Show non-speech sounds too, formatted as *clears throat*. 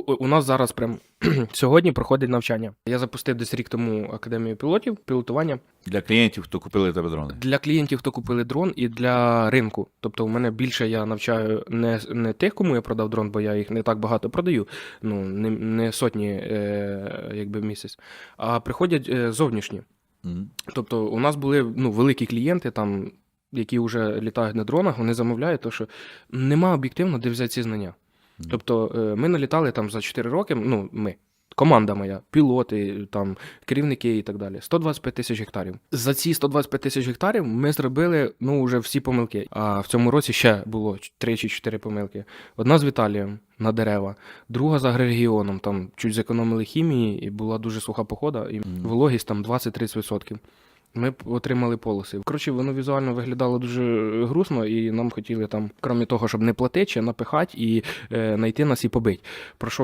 У, нас зараз прям *clears throat* сьогодні проходить навчання. Я запустив десь рік тому академію пілотів, пілотування Для клієнтів, хто купили тебе дрони. для клієнтів, хто купили дрон, і для ринку. Тобто, у мене більше я навчаю не, не тих, кому я продав дрон, бо я їх не так багато продаю, ну не, не сотні е, якби в місяць, а приходять е, зовнішні. Мгм. Тобто, у нас були ну, великі клієнти, там, які вже літають на дронах, вони замовляють, тому що нема об'єктивно, де взяти ці знання. Тобто, е, ми налітали там за 4 роки, ну, ми. Команда моя, пілоти, там, керівники і так далі. 125 тисяч гектарів. За ці 125 тисяч гектарів ми зробили ну, вже всі помилки. А в цьому році ще було 3 чи 4 помилки. Одна з Віталієм на дерева, друга з агрорегіоном, там чуть зекономили хімії, і була дуже суха погода, і вологість там 20-30%. Ми отримали полоси. Коротше, воно візуально виглядало дуже грустно, і нам хотіли там, крім того, щоб не платити, ще напихати і е, знайти нас і побити. Про що